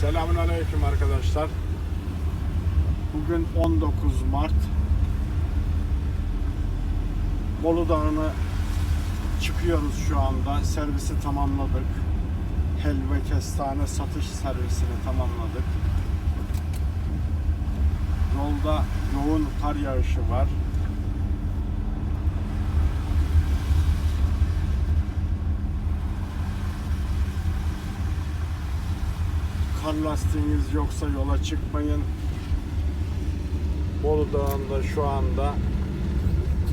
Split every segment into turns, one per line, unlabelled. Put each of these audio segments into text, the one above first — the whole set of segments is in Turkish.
Selamun Aleyküm arkadaşlar. Bugün 19 Mart. Bolu Dağı'nı çıkıyoruz şu anda. Servisi tamamladık. Helva kestane satış servisini tamamladık. Yolda yoğun kar yağışı var. Kar lastiğiniz yoksa yola çıkmayın. Bolu Dağı'nda şu anda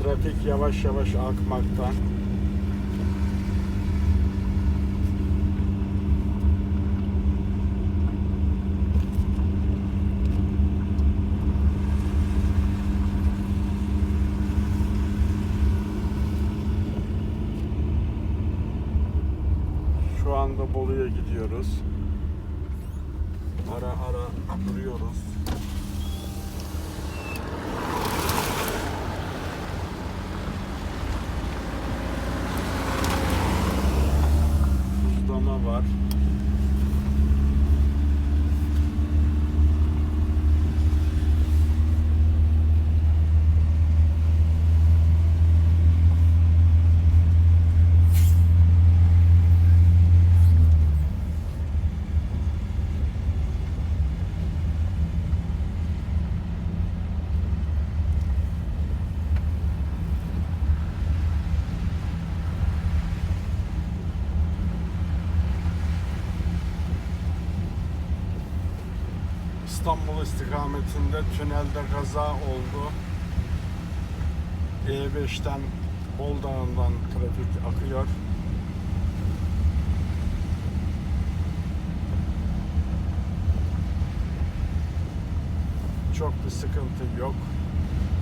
trafik yavaş yavaş akmakta. Şu anda Bolu'ya gidiyoruz. Ara ara duruyoruz. Buzlama var. İstanbul istikametinde tünelde kaza oldu. E5'ten Bol Dağı'ndan trafik akıyor. Çok bir sıkıntı yok.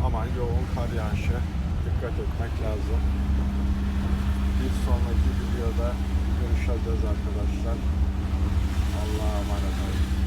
Ama yoğun kar yağışı. Dikkat etmek lazım. Bir sonraki videoda görüşeceğiz arkadaşlar. Allah'a emanet olun.